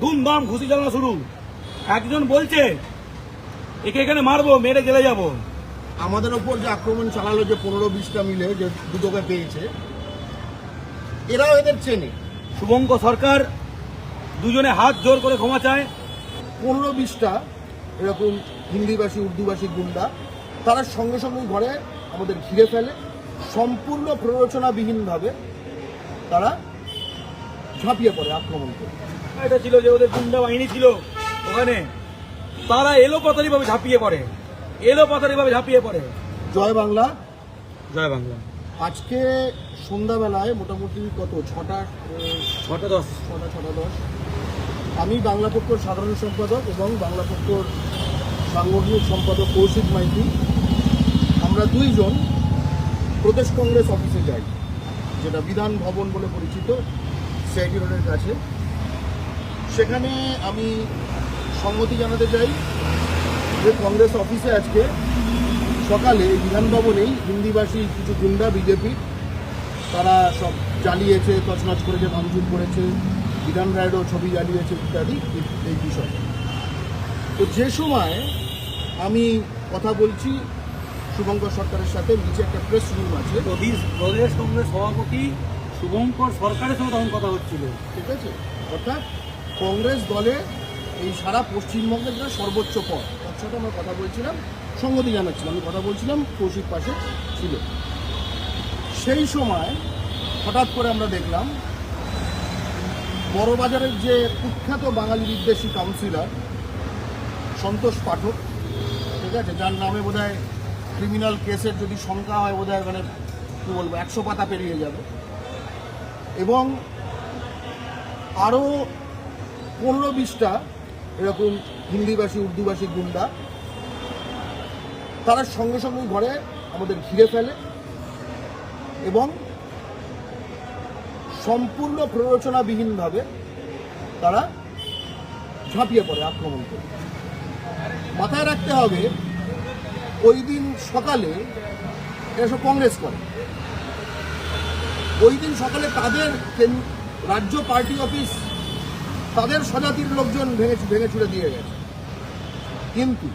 ধুমধাম ঘুষি চালানো শুরু। একজন বলছে একে এখানে মারবো মেরে জেলে যাব। আমাদের ওপর যে আক্রমণ চালালো যে পনেরো বিশটা মিলে যে দুটোকে পেয়েছে এরাও এদের চেনে। শুভঙ্ক সরকার দুজনে হাত জোর করে ক্ষমা চায়। পনেরো বিশটা এরকম হিন্দিভাষী উর্দুভাষী গুন্ডা তারা সঙ্গে সঙ্গে ঘরে আমাদের ঘিরে ফেলে সম্পূর্ণ প্ররোচনাবিহীনভাবে তারা ঝাঁপিয়ে পড়ে আক্রমণ করে। এটা ছিল যে ওদের গুন্ডা বাহিনী ছিল ওখানে তারা এলো পাতারি ভাবে ঝাঁপিয়ে পড়ে এলো পাতারি ভাবে ঝাঁপিয়ে পড়ে। জয় বাংলা। জয় বাংলা। আজকে সন্ধ্যাবেলায় মোটামুটি কত? ছটা ছটা দশ। ছটা ছটা দশ। আমি বাংলা পক্ষর সাধারণ সম্পাদক এবং বাংলা পক্ষর সাংগঠনিক সম্পাদক কৌশিক মাইতি। আমরা দুইজন প্রদেশ কংগ্রেস অফিসে যাই যেটা বিধান ভবন বলে পরিচিত সিআইটি রোডের কাছে। সেখানে আমি সম্মতি জানাতে চাই যে কংগ্রেস অফিসে আজকে সকালে বিধান ভবনেই হিন্দিভাষী কিছু গুন্ডা বিজেপি তারা সব জ্বালিয়েছে তছনছ করেছে ভাঙচুর করেছে বিধান রায়েরও ছবি জ্বালিয়েছে ইত্যাদি এই- বিষয়। তো যে সময় আমি কথা বলছি শুভঙ্কর সরকারের সাথে নিচে একটা প্রেস রুম আছে। প্রদেশ কংগ্রেস সভাপতি শুভঙ্কর সরকারের সঙ্গে তখন কথা হচ্ছিল। ঠিক আছে? অর্থাৎ কংগ্রেস দলে এই সারা পশ্চিমবঙ্গের যে সর্বোচ্চ পদ। তার সাথে আমরা কথা বলছিলাম সংগতি জানাচ্ছিলাম। আমি কথা বলছিলাম কৌশিক পাশে ছিল। সেই সময় হঠাৎ করে আমরা দেখলাম, বড়বাজারের যে কুখ্যাত বাঙালি বিদ্বেষী কাউন্সিলর সন্তোষ পাঠক, ঠিক আছে, যার নামে বোধহয় ক্রিমিনাল কেসের যদি সংখ্যা হয়, বোধহয় মানে কী বলব, একশো পাতা পেরিয়ে যাবে। এবং আরও পনেরো বিশটা এরকম হিন্দিভাষী, উর্দুভাষী গুন্ডা, তারা সঙ্গে সঙ্গে ঘরে আমাদের ঘিরে ফেলে এবং সম্পূর্ণ প্ররোচনাবিহীনভাবে তারা ঝাঁপিয়ে পড়ে, আক্রমণ করে। মাথায় রাখতে হবে, ওই দিন সকালে এরা সব কংগ্রেস করে। ওই দিন সকালে তাদের রাজ্য পার্টি অফিস তাদের স্বজাতির লোকজন ভেঙে ভেঙে চুড়ে দিয়ে গেছে। কিন্তু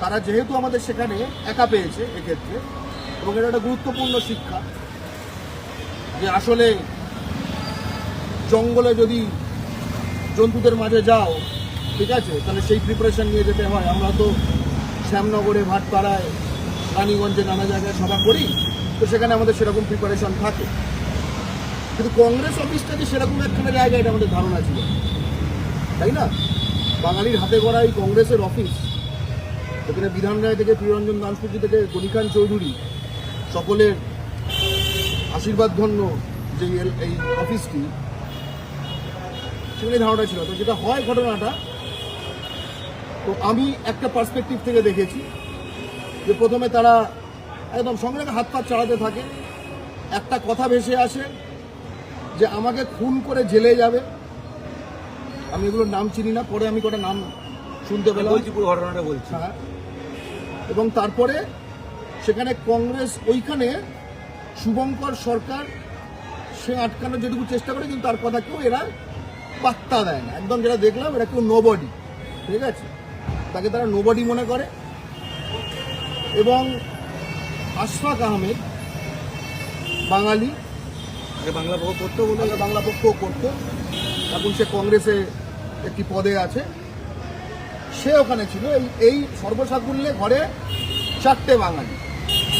তারা যেহেতু আমাদের সেখানে একা পেয়েছে এক্ষেত্রে, এবং এটা একটা গুরুত্বপূর্ণ শিক্ষা যে আসলে জঙ্গলে যদি জন্তুদের মাঝে যাও, ঠিক আছে, তাহলে সেই প্রিপারেশান নিয়ে যেতে হয়। আমরা তো শ্যামনগরে, ভাটপাড়ায়, রানীগঞ্জে নানা জায়গায় সভা করি, তো সেখানে আমাদের সেরকম প্রিপারেশন থাকে। কিন্তু কংগ্রেস অফিসটা যে সেরকম একখানা জায়গা, এটা আমাদের ধারণা ছিল। তাই না? বাঙালির হাতে গড়া এই কংগ্রেসের অফিস এখানে বিধান রায় থেকে প্রিয়রঞ্জন দাসপুজি থেকে গণিকান চৌধুরী, সকলের আশীর্বাদ ধন্য যে এই অফিসটি সেখানে ধারণা ছিল। তো যেটা হয় ঘটনাটা, তো আমি একটা পার্সপেক্টিভ থেকে দেখেছি যে প্রথমে তারা একদম সঙ্গে সঙ্গে হাত পা চালাতে থাকে। একটা কথা ভেসে আসে যে আমাকে খুন করে জেলে যাবে। আমি এগুলোর নাম চিনি না পরে আমি কটা নাম শুনতে পেলাম। বলছি পুরো ঘটনাটা বলছি। হ্যাঁ। এবং তারপরে সেখানে কংগ্রেস ওইখানে শুভঙ্কর সরকার সে আটকানোর যেটুকু চেষ্টা করে কিন্তু তার কথা কেউ এরা পাত্তা দেয় না। একদম যেটা দেখলাম এরা কেউ নোবডি ঠিক আছে? তাকে তারা নোবডি মনে করে। এবং আশফাক আহমেদ বাঙালি আগে বাংলা পক্ষ করতো বলে আগে বাংলা পক্ষও করতো। এখন সে কংগ্রেসে একটি পদে আছে। সে ওখানে ছিল। এই এই সর্বসাকুল্যে ঘরে চারটে বাঙালি।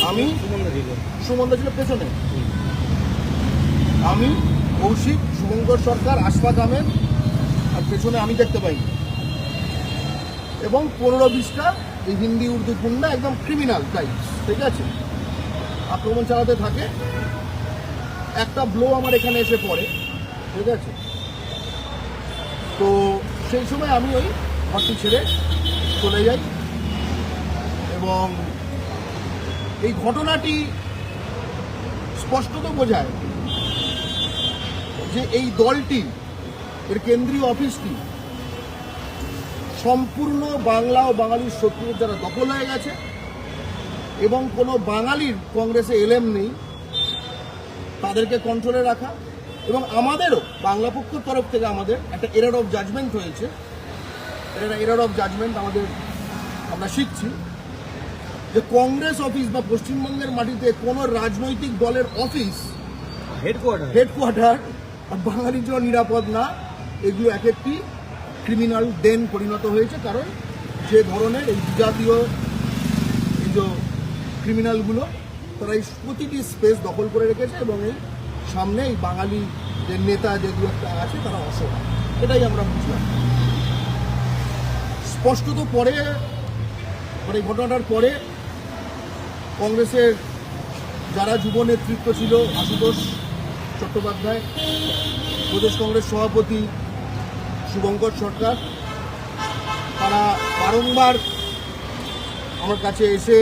আমি সুমন্ত ছিল। পেছনে। আমি কৌশিক শুভঙ্কর সরকার আশফাক আহমেদ আর পেছনে আমি দেখতে পাইনি। এবং পনেরো বিশটা এই হিন্দি উর্দু গুন্ডা একদম ক্রিমিনাল টাইপ ঠিক আছে? আক্রমণ চালাতে থাকে। একটা ব্লো আমার এখানে এসে পড়ে, ঠিক আছে? তো সেই সময় আমি ওই ঘরটি ছেড়ে চলে যাই এবং এই ঘটনাটি স্পষ্টত বোঝায় যে এই দলটি, এর কেন্দ্রীয় অফিসটি সম্পূর্ণ বাংলা ও বাঙালির শত্রুর দ্বারা দখল হয়ে গেছে এবং কোনো বাঙালির কংগ্রেসে এলএম নেই। তাদেরকে কন্ট্রোলে রাখা এবং আমাদেরও বাংলা পক্ষর তরফ থেকে আমাদের একটা এরার অফ জাজমেন্ট হয়েছে। এটা এরার অফ জাজমেন্ট আমাদের আমরা শিখছি যে কংগ্রেস অফিস বা পশ্চিমবঙ্গের মাটিতে কোনো রাজনৈতিক দলের অফিস হেডকোয়ার্টার হেডকোয়ার্টার আর বাঙালির জন্য নিরাপদ না এগুলো এক একটি ক্রিমিনাল ডেন পরিণত হয়েছে। কারণ যে ধরনের এই জাতীয় এই যে ক্রিমিনালগুলো তারা এই প্রতিটি স্পেস দখল করে রেখেছে এবং এই সামনে এই বাঙালি যে নেতা যে দু একটা আছে, তারা অসহায়। এটাই আমরা বুঝলাম। স্পষ্টত পরে মানে ঘটনাটার পরে কংগ্রেসের যারা যুব নেতৃত্ব ছিল, আশুতোষ চট্টোপাধ্যায়, প্রদেশ কংগ্রেস সভাপতি শুভঙ্কর সরকার, তারা বারংবার আমার কাছে এসে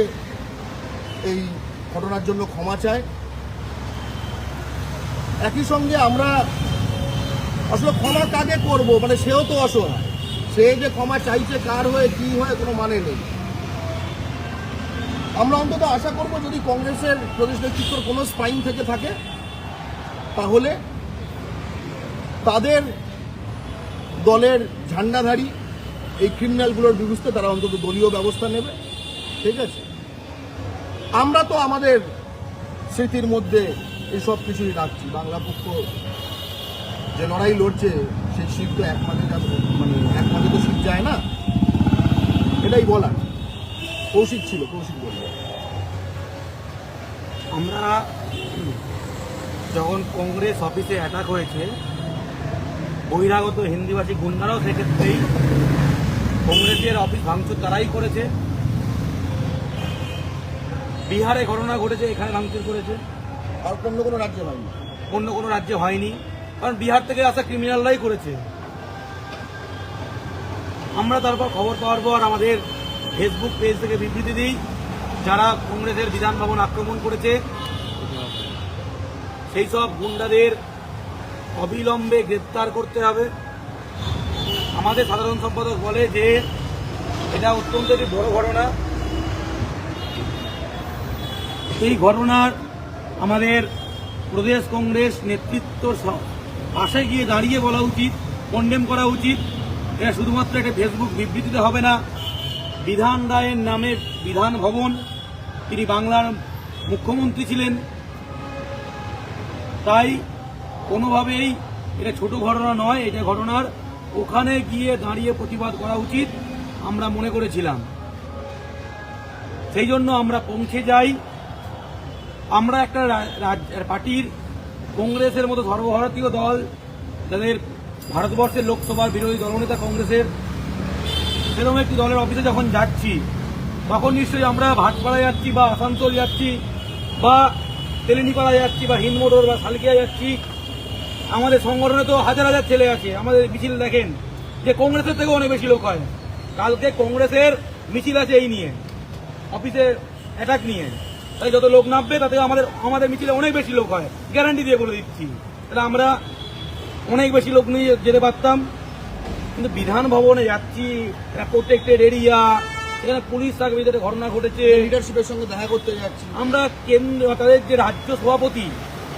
এই ঘটনার জন্য ক্ষমা চায়। একই সঙ্গে আমরা আসলে ক্ষমা কাকে করব? মানে সেও তো অসহায়। সে যে ক্ষমা চাইছে, কার হয়ে, কি হয়ে, কোনো মানে নেই। আমরা অন্তত আশা করব যদি কংগ্রেসের প্রদেশ নেতৃত্বর কোনো স্পাইন থেকে থাকে, তাহলে তাদের দলের ঝান্ডাধারী এই ক্রিমিনালগুলোর বিরুদ্ধে তারা অন্তত দলীয় ব্যবস্থা নেবে। ঠিক আছে? আমরা তো আমাদের স্মৃতির মধ্যে এসব কিছুই রাখছি। বাংলা পক্ষ যে লড়াই লড়ছে, সেই শীত তো এক মানে এক তো শীত যায় না। এটাই বলার। কৌশিক ছিল, কৌশিক বলবে আমরা যখন কংগ্রেস অফিসে অ্যাটাক হয়েছে, বহিরাগত হিন্দিভাষী গুন্ডারাও সেক্ষেত্রেই কংগ্রেসের অফিস ভাঙচুর তারাই করেছে। বিহারে ঘটনা ঘটেছে এখানে ভাঙচুর করেছে। আর অন্য কোনো রাজ্যে হয়নি। অন্য কোনো রাজ্যে হয়নি। কারণ বিহার থেকে আসা ক্রিমিনালরাই করেছে। আমরা তারপর খবর পাওয়ার পর আমাদের ফেসবুক পেজ থেকে বিবৃতি দিই যারা কংগ্রেসের বিধান ভবন আক্রমণ করেছে। সেই সব গুন্ডাদের অবিলম্বে গ্রেপ্তার করতে হবে। আমাদের সাধারণ সম্পাদক বলে যে এটা অত্যন্ত একটি বড় ঘটনা। এই ঘটনার আমাদের প্রদেশ কংগ্রেস নেতৃত্বর স- পাশে গিয়ে দাঁড়িয়ে বলা উচিত কন্ডেম করা উচিত। এটা শুধুমাত্র একটা ফেসবুক বিবৃতিতে হবে না, বিধান রায়ের নামে বিধান ভবন, তিনি বাংলার মুখ্যমন্ত্রী ছিলেন। তাই কোনোভাবেই এটা ছোট ঘটনা নয়, এটা ঘটনার ওখানে গিয়ে দাঁড়িয়ে প্রতিবাদ করা উচিত, আমরা মনে করেছিলাম। সেই জন্য আমরা পৌঁছে যাই। আমরা একটা পার্টির কংগ্রেসের মতো সর্বভারতীয় দল যাদের ভারতবর্ষের লোকসভার বিরোধী দলনেতা কংগ্রেসের সেরকম একটি দলের অফিসে যখন যাচ্ছি, তখন নিশ্চয়ই আমরা ভাটপাড়া যাচ্ছি বা আসানসোল যাচ্ছি বা তেলেনিপাড়া যাচ্ছি বা হিন্দমোটর বা সালকিয়া যাচ্ছি। আমাদের সংগঠনে তো হাজার হাজার ছেলে আছে, আমাদের মিছিল দেখেন যে কংগ্রেসের থেকে অনেক বেশি লোক হয়। কালকে কংগ্রেসের মিছিল আছে এই নিয়ে অফিসে অ্যাটাক নিয়ে। তাই যত লোক নামবে তাতে আমাদের আমাদের মিছিলে অনেক বেশি লোক হয়। গ্যারান্টি দিয়ে বলে দিচ্ছি। তাহলে আমরা অনেক বেশি লোক নিয়ে যেতে পারতাম। কিন্তু বিধান ভবনে যাচ্ছি প্রোটেক্টেড এরিয়া এখানে পুলিশ থাকবে ভিতরে ঘটনা ঘটেছে। লিডারশিপের সঙ্গে দেখা করতে যাচ্ছি। আমরা কেন্দ্র তাদের যে রাজ্য সভাপতি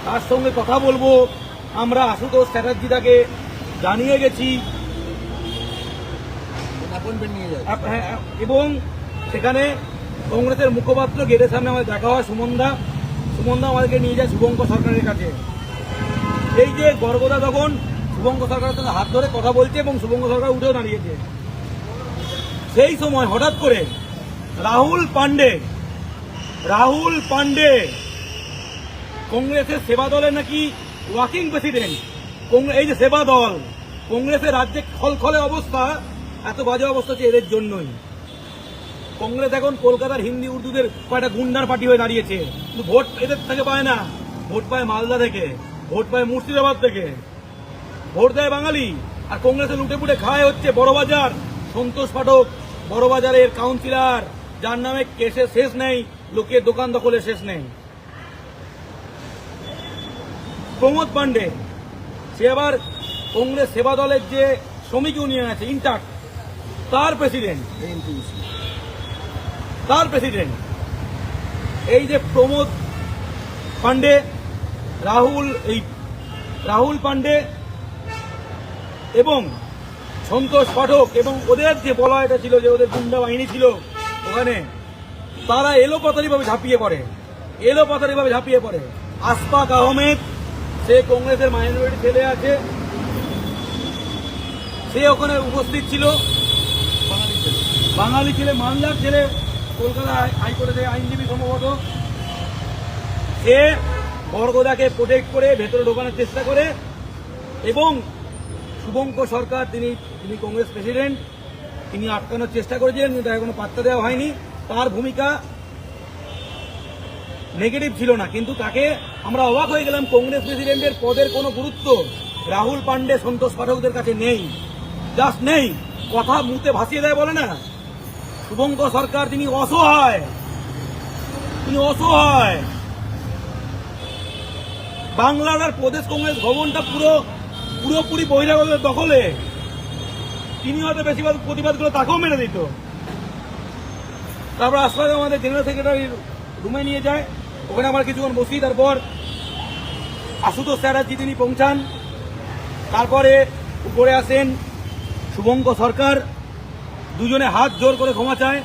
তার সঙ্গে কথা বলব। আমরা আশুতোষ চ্যাটার্জিটাকে জানিয়ে গেছি। হ্যাঁ, এবং সেখানে কংগ্রেসের মুখপাত্র গেটের সামনে আমাদের দেখা হয়, সুমনদা। সুমনদা আমাদেরকে নিয়ে যায় শুভঙ্কর সরকারের কাছে। এই যে গর্বদা তখন, শুভঙ্কর সরকারের সঙ্গে হাত ধরে কথা বলছে এবং শুভঙ্কর সরকার উঠেও দাঁড়িয়েছে। সেই সময় হঠাৎ করে রাহুল পান্ডে রাহুল পান্ডে কংগ্রেসের সেবা দলের নাকি ওয়াকিং প্রেসিডেন্ট এই যে সেবা দল, কংগ্রেসের রাজ্যে খলখলে অবস্থা, এত বাজে অবস্থা হচ্ছে এদের জন্যই। কংগ্রেস এখন কলকাতার হিন্দি, উর্দুদের কয়েকটা গুন্ডার পার্টি হয়ে দাঁড়িয়েছে। কিন্তু ভোট এদের থেকে পায় না। ভোট পায় মালদা থেকে। ভোট পায় মুর্শিদাবাদ থেকে। ভোট দেয় বাঙালি। আর কংগ্রেসে লুটে পুটে খায় হচ্ছে বড়বাজার। সন্তোষ পাঠক, বড়বাজারের কাউন্সিলর, যার নামে কেসে শেষ নেই, লোকের দোকান দখলে শেষ নেই। প্রমোদ পান্ডে সে আবার কংগ্রেস সেবা দলের যে শ্রমিক ইউনিয়ন আছে ইন্টার তার প্রেসিডেন্ট তার প্রেসিডেন্ট এই যে প্রমোদ পান্ডে রাহুল, এই রাহুল পান্ডে এবং সন্তোষ পাঠক এবং ওদের যে বলয়টা ছিল, যে ওদের গুন্ডা বাহিনী ছিল ওখানে, তারা এলো পাতারিভাবে ঝাঁপিয়ে পড়ে। এলো পাতারিভাবে ঝাঁপিয়ে পড়ে। আসফাক আহমেদ, সে কংগ্রেসের মাইনরিটি ছেলে আছে, সে ওখানে উপস্থিত ছিল। বাঙালি ছেলে। বাঙালি ছেলে, মালদার ছেলে। কলকাতা আইনজীবী সম্ভবত সে বর্গদাকে প্রোটেক্ট করে ভেতরে ঢোকানোর চেষ্টা করে এবং শুভঙ্কর সরকার, তিনি তিনি কংগ্রেস প্রেসিডেন্ট তিনি আটকানোর চেষ্টা করেছিলেন, কিন্তু তাকে কোনো পাত্তা দেওয়া হয়নি। তার ভূমিকা নেগেটিভ ছিল না, কিন্তু তাকে আমরা অবাক হয়ে গেলাম, কংগ্রেস প্রেসিডেন্টের পদের কোনো গুরুত্ব রাহুল পান্ডে সন্তোষ পাঠকদের কাছে নেই। জাস্ট নেই। কথা মুতে ভাসিয়ে দেয় বলে না। শুভঙ্কর সরকার তিনি অসহায়। তিনি অসহায়। বাংলার আর প্রদেশ কংগ্রেস ভবনটা পুরো পুরোপুরি বহিরাগতের দখলে। তিনি হয়তো বেশিরভাগ প্রতিবাদ করে তাকেও মেরে দিত। তারপর আশফাক আমাদের জেনারেল সেক্রেটারি রুমে নিয়ে যায়। ওখানে আমার কিছুক্ষণ বসি, তারপর আশুতোষ চ্যাটার্জি তিনি পৌঁছান। তারপরে উপরে আসেন শুভঙ্কর সরকার। দুজনে হাত জোর করে ক্ষমা চায়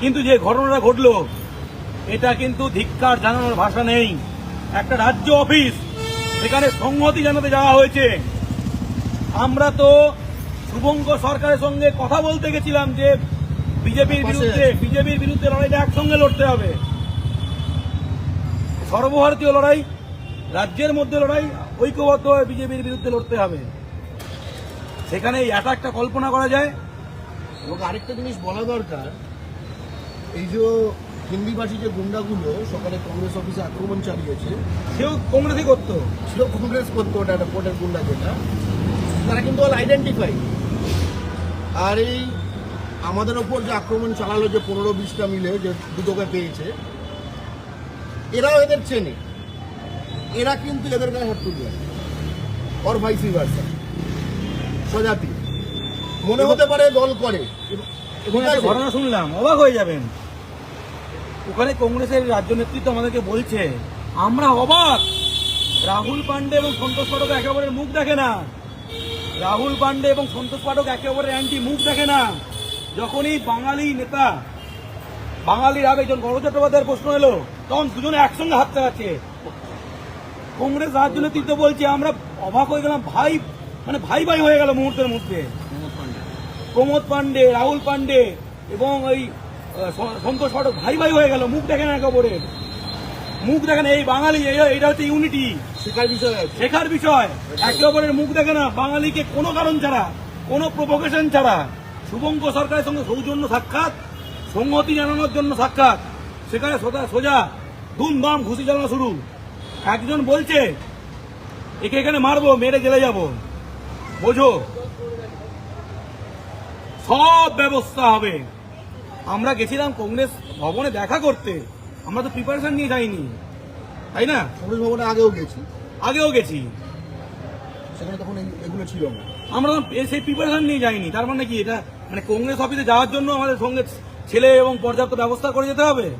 কিন্তু যে ঘটনাটা ঘটলো এটা কিন্তু ধিক্কার জানানোর ভাষা নেই। একটা রাজ্য অফিস সেখানে সংহতি জানাতে যাওয়া হয়েছে। আমরা তো শুভঙ্গ সরকারের সঙ্গে কথা বলতে গেছিলাম যে বিজেপির বিরুদ্ধে বিজেপির বিরুদ্ধে লড়াইটা একসঙ্গে লড়তে হবে। সর্বভারতীয় লড়াই রাজ্যের মধ্যে লড়াই ঐক্যবদ্ধ হয়ে বিজেপির বিরুদ্ধে লড়তে হবে। সেখানে এই অ্যাটাকটা কল্পনা করা যায়। এবং আরেকটা জিনিস বলা দরকার এই যে হিন্দিভাষী যে গুন্ডাগুলো সকালে কংগ্রেস অফিসে আক্রমণ চালিয়েছে সেও কংগ্রেসই করতো। সেও কংগ্রেস করতো ওটা একটা ভোটের গুন্ডা যেটা। তারা কিন্তু অল আইডেন্টিফাই আর এই আমাদের ওপর যে আক্রমণ চালালো যে পনেরো বিশটা মিলে যে দুটোকে পেয়েছে এরাও এদের চেনে। এরা কিন্তু এদের গায়ে হাত তুলবে। অর ভাইসি ভার্সা স্বজাতি মনে হতে পারে দল করে। ঘটনা শুনলাম অবাক হয়ে যাবেন। ওখানে কংগ্রেসের রাজ্য নেতৃত্ব আমাদেরকে বলছে আমরা অবাক। রাহুল পান্ডে এবং সন্তোষ পাঠক একে অপরের মুখ দেখে না। রাহুল পান্ডে এবং সন্তোষ পাঠক একে অপরের অ্যান্টি মুখ দেখে না। যখনই বাঙালি নেতা বাঙালির আগে যখন গণ চট্টোপাধ্যায়ের প্রশ্ন এলো তখন দুজনে একসঙ্গে হাত চালাচ্ছে। কংগ্রেস রাজ্য নেতৃত্ব বলছে আমরা অবাক হয়ে গেলাম ভাই মানে ভাই ভাই হয়ে গেল মুহূর্তের মধ্যে। প্রমোদ পান্ডে রাহুল পান্ডে এবং ওই সন্তোষ পাঠক ভাই ভাই হয়ে গেল মুখ দেখেন একে অপরের। মুখ দেখেন এই বাঙালি এই- এইটা হচ্ছে ইউনিটি শেখার বিষয় শেখার বিষয়। একে অপরের মুখ দেখে না বাঙালিকে কোনো কারণ ছাড়া কোনো প্রভোকেশন ছাড়া। শুভঙ্কর সরকারের সঙ্গে সৌজন্য সাক্ষাৎ সংহতি জানানোর জন্য সাক্ষাৎ। সেখানে সোজা সোজা ধুমধাম ঘুষি চালানো শুরু। একজন বলছে একে এখানে মারবো মেরে জেলে যাব। বোঝো। সব ব্যবস্থা হবে। আমরা গেছিলাম কংগ্রেস ভবনে দেখা করতে। আমরা তো প্রিপারেশন নিয়ে যাইনি। তাই না? কংগ্রেস ভবনে আগেও গেছি। আগেও গেছি। সেখানে তখন এগুলো ছিল না। আমরা সেই প্রিপারেশন নিয়ে যাইনি। তার মানে কি? এটা মানে কংগ্রেস অফিসে যাওয়ার জন্য আমাদের সঙ্গে ছেলে এবং পর্যাপ্ত ব্যবস্থা করে যেতে হবে।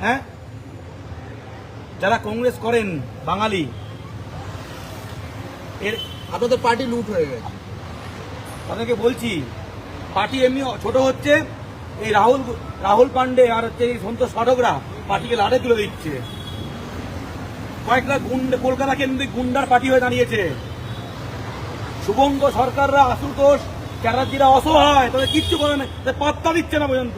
হ্যাঁ? যারা কংগ্রেস করেন বাঙালি এর আপনাদের পার্টি লুট হয়ে গেছে। তাদেরকে বলছি পার্টি এমনি ছোট হচ্ছে এই রাহুল রাহুল পান্ডে আর হচ্ছে এই সন্তোষ পাঠকরা পার্টিকে লাড়ে তুলে দিচ্ছে। কয়েকটা গুন্ডে কলকাতা কেন্দ্রিক গুন্ডার পার্টি হয়ে দাঁড়িয়েছে। শুভঙ্গ সরকাররা আশুতোষ চ্যাটার্জিরা অসহায় তাদের কিচ্ছু করে না পাত্তা দিচ্ছে না পর্যন্ত।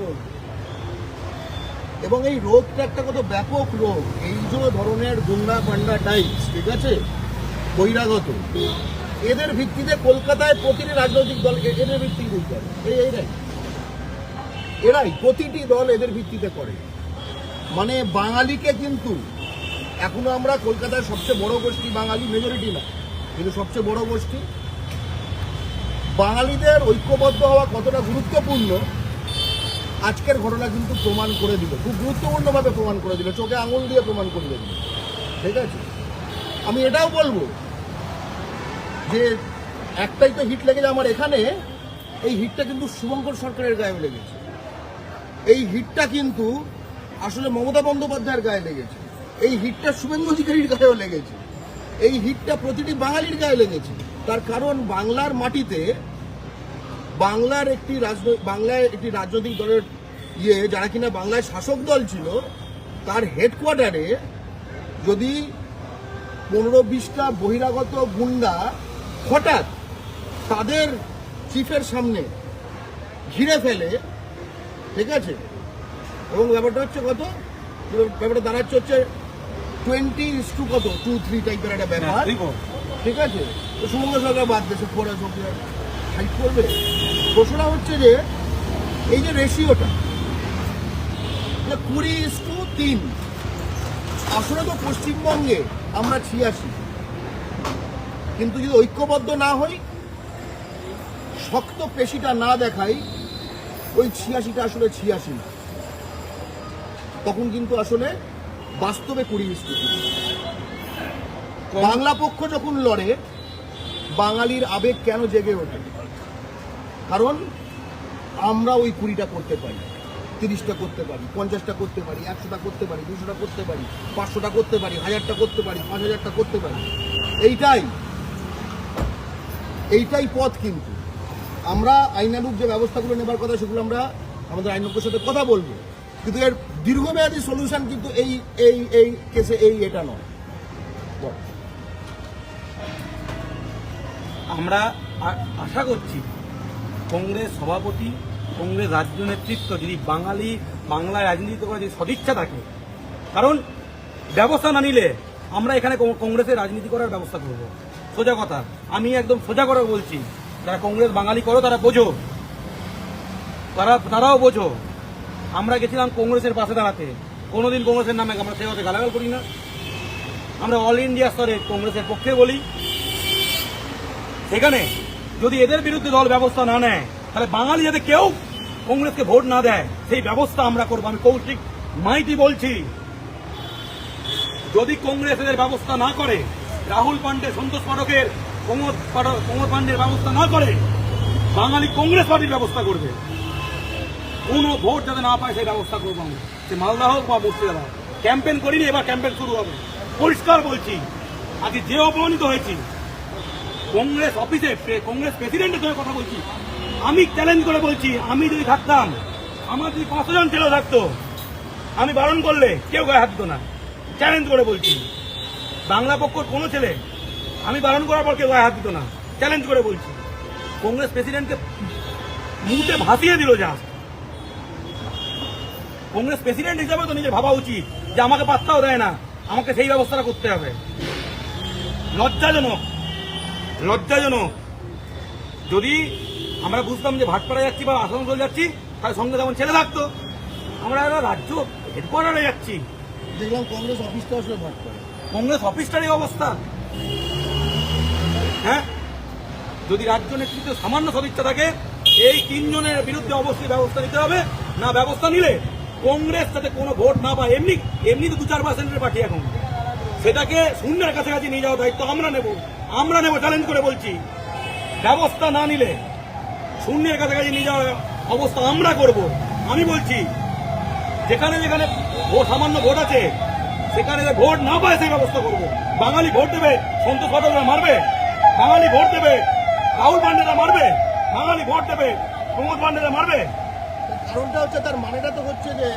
এবং এই রোগটা একটা কত ব্যাপক রোগ এই যে ধরনের গুন্ডা পান্ডা টাইপস ঠিক আছে? বহিরাগত। এদের ভিত্তিতে কলকাতায় প্রতিটি রাজনৈতিক দল এ- এদের ভিত্তিতে করে এরাই প্রতিটি দল এদের ভিত্তিতে করে। মানে বাঙালিকে কিন্তু এখনও আমরা কলকাতার সবচেয়ে বড় গোষ্ঠী, বাঙালি মেজরিটি না, কিন্তু সবচেয়ে বড় গোষ্ঠী। বাঙালিদের ঐক্যবদ্ধ হওয়া কতটা গুরুত্বপূর্ণ, আজকের ঘটনা কিন্তু প্রমাণ করে দিল। খুব গুরুত্বপূর্ণভাবে প্রমাণ করে দিল। চোখে আঙুল দিয়ে প্রমাণ করে দিল। ঠিক আছে? আমি এটাও বলব যে একটাই তো হিট লেগেছে আমার এখানে, এই হিটটা কিন্তু শুভঙ্কর সরকারের গায়ে লেগেছে। এই হিটটা কিন্তু আসলে মমতা বন্দ্যোপাধ্যায়ের গায়ে লেগেছে। এই হিটটা শুভেন্দু অধিকারীর গায়েও লেগেছে। এই হিটটা প্রতিটি বাঙালির গায়ে লেগেছে। তার কারণ বাংলার মাটিতে বাংলার একটি রাজনৈতিক বাংলায় একটি রাজনৈতিক দলের ইয়ে যারা কিনা বাংলায় শাসক দল ছিল, তার হেডকোয়ার্টারে যদি পনেরো বিশটা বহিরাগত গুন্ডা হঠাৎ তাদের চিফের সামনে ঘিরে ফেলে ঠিক আছে? এবং ব্যাপারটা হচ্ছে কত? ব্যাপারটা দাঁড়াচ্ছে হচ্ছে টোয়েন্টি ইস টু কত? টু থ্রি টাইপের একটা ব্যাপার ঠিক আছে? তো সুমঙ্গ সরকার বাদ দেশে পড়া সরকার হাইট করবে। ঘোষণা হচ্ছে যে এই যে রেশিওটা কুড়ি ইস টু তিন। আসলে তো পশ্চিমবঙ্গে আমরা ছিয়াশি। কিন্তু যদি ঐক্যবদ্ধ না হই, শক্ত পেশিটা না দেখাই, ওই ছিয়াশিটা আসলে ছিয়াশি না। তখন কিন্তু আসলে বাস্তবে কুড়ি তিন। বাংলা পক্ষ যখন লড়ে, বাঙালির আবেগ কেন জেগে ওঠে? কারণ আমরা ওই কুড়িটা করতে পারি। তিরিশটা করতে পারি, পঞ্চাশটা করতে পারি, একশোটা করতে পারি, দুশোটা করতে পারি, পাঁচশোটা করতে পারি, হাজারটা করতে পারি, পাঁচ হাজারটা করতে পারি। এইটাই এইটাই পথ কিন্তু। আমরা আইনানুক যে ব্যবস্থাগুলো নেবার কথা, সেগুলো আমরা আমাদের আইনজ্ঞের সাথে কথা বলব। কিন্তু এর দীর্ঘমেয়াদী সলিউশন কিন্তু এই এই এই কেসে এই এটা নয়। বল। আমরা আশা করছি কংগ্রেস সভাপতি, কংগ্রেস রাজ্য নেতৃত্ব যদি বাঙালি বাংলায় রাজনীতি করার যদি সদিচ্ছা থাকে, কারণ ব্যবস্থা না নিলে আমরা এখানে কংগ্রেসের রাজনীতি করার ব্যবস্থা করব। সোজা কথা। আমি একদম সোজা করে বলছি, যারা কংগ্রেস বাঙালি করো, তারা বোঝো। তারা, তারাও বোঝো। আমরা গেছিলাম কংগ্রেসের পাশে দাঁড়াতে। কোনোদিন কংগ্রেসের নামে আমরা সে হতে গালাগাল করি না। আমরা অল ইন্ডিয়া স্তরে কংগ্রেসের পক্ষে বলি। সেখানে যদি এদের বিরুদ্ধে দল ব্যবস্থা না নেয়, তাহলে বাঙালি যাতে কেউ কংগ্রেসকে ভোট না দেয়, সেই ব্যবস্থা আমরা করব। আমি কৌশিক মাইতি বলছি। যদি কংগ্রেস এদের ব্যবস্থা না করে রাহুল পান্ডে সন্তোষ পাঠকের প্রমোদ পাঠক পান্ডের ব্যবস্থা না করে বাঙালি কংগ্রেস পার্টির ব্যবস্থা করবে। কোনো ভোট যাতে না পায় সেই ব্যবস্থা করব আমরা। সে মালদা হোক বা মুর্শিদাবাদ। ক্যাম্পেন করিনি, এবার ক্যাম্পেন শুরু হবে। পরিষ্কার বলছি, আজকে যে অপমানিত হয়েছি, কংগ্রেস অফিসে কংগ্রেস প্রেসিডেন্টের সঙ্গে কথা বলছি। আমি চ্যালেঞ্জ করে বলছি, আমি যদি থাকতাম, আমার যদি পাঁচশো জন ছেলে থাকতো, আমি বারণ করলে কেউ গায়ে হাত না। চ্যালেঞ্জ করে বলছি। বাংলা পক্ষর কোনো ছেলে আমি বারণ করার পর কেউ গায়ে হাত দিত না। চ্যালেঞ্জ করে বলছি। কংগ্রেস প্রেসিডেন্টকে মুখে ভাসিয়ে দিল যা কংগ্রেস প্রেসিডেন্ট হিসাবে তো নিজে ভাবা উচিত যে আমাকে পাত্তাও দেয় না। আমাকে সেই ব্যবস্থাটা করতে হবে। লজ্জাজনক। লজ্জাজনক। যদি আমরা বুঝতাম যে ভাটপাড়া যাচ্ছি বা আসানসোল যাচ্ছি তার সঙ্গে তেমন ছেলে থাকতো। আমরা রাজ্য হেডকোয়ার্টারে যাচ্ছি। দেখলাম কংগ্রেস অফিসটা আসলে ভাট করে কংগ্রেস অফিসটারই অবস্থা। হ্যাঁ? যদি রাজ্য নেতৃত্ব সামান্য সদিচ্ছা থাকে, এই তিনজনের বিরুদ্ধে অবশ্যই ব্যবস্থা নিতে হবে। না, ব্যবস্থা নিলে কংগ্রেস যাতে কোনো ভোট না পায়, এমনি এমনি তো দু চার পার্সেন্টের পার্টি এখন। সেটাকে শূন্যের কাছাকাছি নিয়ে যাওয়ার দায়িত্ব আমরা নেব। আমরা নেব চ্যালেঞ্জ করে বলছি। ব্যবস্থা না নিলে শূন্যের কাছাকাছি নিয়ে যাওয়ার অবস্থা আমরা করব। আমি বলছি, যেখানে যেখানে সামান্য ভোট আছে সেখানে যে ভোট না পায় সেই ব্যবস্থা করব। বাঙালি ভোট দেবে, সন্তোষ পাঠকরা মারবে। বাঙালি ভোট দেবে, রাহুল পান্ডেরা মারবে। বাঙালি ভোট দেবে, প্রমোদ পান্ডেরা মারবে। কারণটা হচ্ছে তার মানেটা তো হচ্ছে যে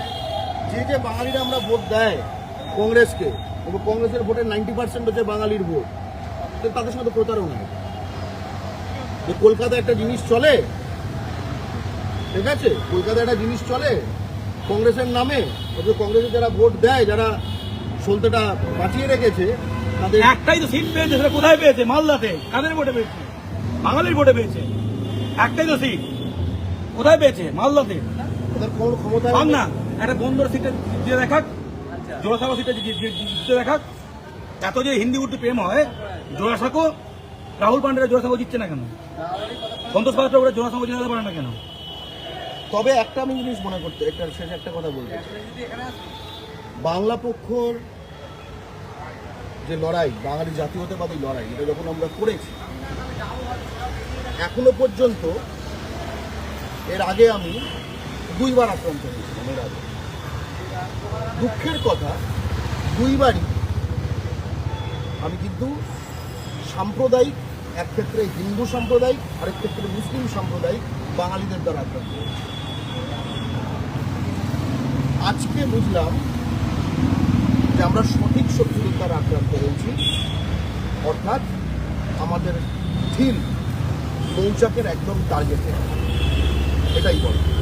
যে যে বাঙালিরা আমরা ভোট দেয় কংগ্রেসকে, এবং কংগ্রেসের ভোটের নাইনটি পার্সেন্ট হচ্ছে বাঙালির ভোট, তো তাদের সাথে প্রতারণা এটা। যে কলকাতায় একটা জিনিস চলে, ঠিক আছে? কলকাতায় একটা জিনিস চলে, কংগ্রেসের নামে, অথচ কংগ্রেসের যারা ভোট দেয়, যারা সলতেটা বাঁচিয়ে রেখেছে তাদের একটাই তো সিট পেয়েছে সেটা কোথায় পেয়েছে? মালদাতে। কাদের ভোটে পেয়েছে? বাঙালির ভোটে পেয়েছে। একটাই তো সিট কোথায় পেয়েছে? মালদাতে। তাদের কোনো ক্ষমতা ভাব না। একটা বন্দর সিটে দিয়ে দেখাক। জোড়াসাঁকো সিটে দি- দি- দি- দিতে দেখাক। এত যে হিন্দি উর্দু প্রেম হয় জোড়াসাঁকো রাহুল পান্ডেরা জোড়াসাঁকো জিতছে না কেন? সন্তোষ পাত্র ওরা জোড়াসাঁকো জিতে পারে না কেন? তবে একটা আমি জিনিস মনে করতে একটা শেষ একটা কথা বলতে চাই। বাংলা পক্ষর যে লড়াই, বাঙালি জাতীয়তাবাদী লড়াই, এটা যখন আমরা করেছি, এখনও পর্যন্ত এর আগে আমি দুইবার আক্রান্ত হয়েছিলাম এর আগে দুঃখের কথা, দুইবারই আমি কিন্তু সাম্প্রদায়িক, এক ক্ষেত্রে হিন্দু সাম্প্রদায়িক, আরেক ক্ষেত্রে মুসলিম সাম্প্রদায়িক বাঙালিদের দ্বারা আক্রান্ত। আজকে বুঝলাম যে আমরা দ্বারা আক্রান্ত হয়েছি অর্থাৎ আমাদের থিম মৌচাকের একদম টার্গেটে এটাই বলে